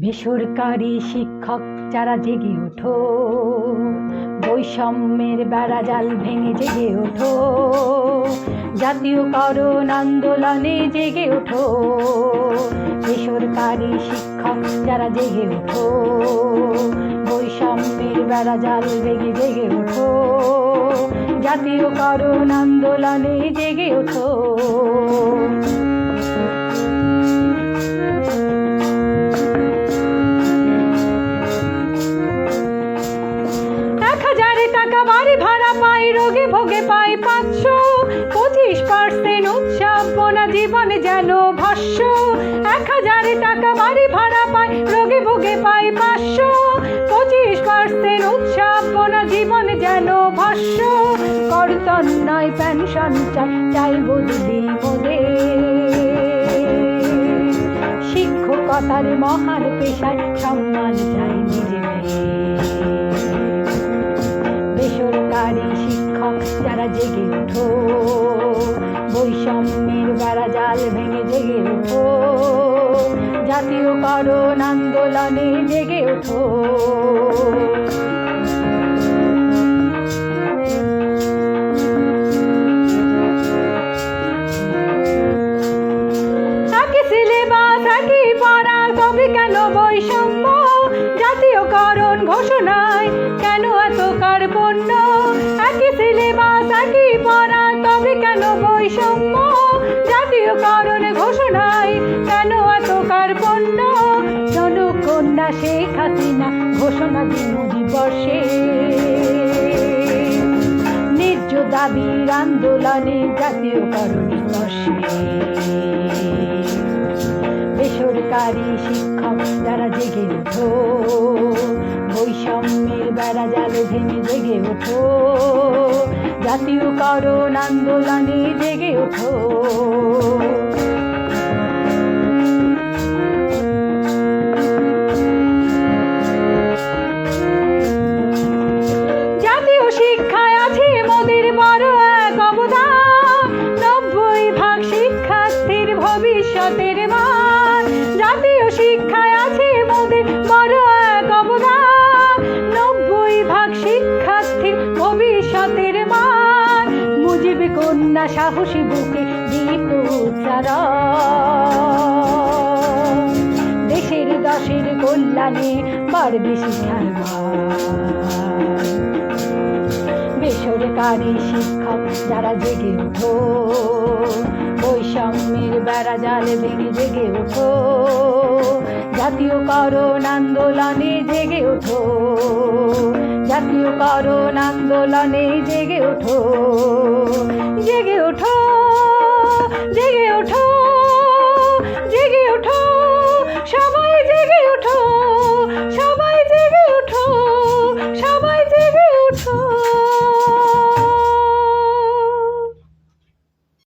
বেসরকারি শিক্ষক যারা জেগে ওঠো, বৈষম্যের বেড়া জাল ভেঙে জেগে ওঠো, জাতীয়করণ আন্দোলনে জেগে ওঠো, বেসরকারি শিক্ষক যারা জেগে ওঠো, বৈষম্যের বেড়া জাল ভেঙে জেগে ওঠো, জাতীয়করণ আন্দোলনে জেগে ওঠো। ভোগে পাই পাঁচশো। পঁচিশ পার্সেন্ট উৎসাবনা জীবনে যেন ভাষ্য। এক হাজার টাকা বাড়ি ভাড়া পাই, রোগে ভোগে পাই পাঁচশো। পঁচিশ পার্সেন্ট উৎসাবনা জীবনে যেন ভাষ্য। কর্তন নয় পেনশন চাই মোদের শিক্ষকতার মহান পেশায় সম্মান চাই নিজে বৈষম্যের বেড়া জাল ভেঙে জেগে ওঠো। জাতীয়করণ আন্দোলনে জেগে ওঠো। একই পড়া, তবে কেন বৈষম্য? জাতীয়করণ ঘোষণায় কেন এত কার্পণ্য? একই সিলেবাস, একই পড়া, তবে কেন বৈষম্য? জাতীয়করণ ঘোষণায় কেন এত কার্পণ্য? জনকন্যা শেখ হাসিনা, ঘোষণা দিন দিবসে ন্যায্য দাবির আন্দোলনে জাতীয়করণ স্পর্শে। বেসরকারি শিক্ষক যারা জেগে ওঠো। বৈষম্যের বেড়া জাল ভেঙে জেগে ওঠো। জাতীয়করণ আন্দোলনে জেগে ওঠো। জাতীয় ভবিষ্যতের মান। কন্যা সাহসী বুকে উচ্চারণ। দেশের দশের কল্যাণে পারবে শিক্ষার বেসরকারি শিক্ষক যারা জেগে ওঠো, বৈষম্যের বেড়া জাল ভেঙে জেগে ওঠো। জাতীয়করণ আন্দোলনে জেগে ওঠো। জাতীয়করণ আন্দোলনে জেগে ওঠো। জেগে ওঠো জেগে ওঠো।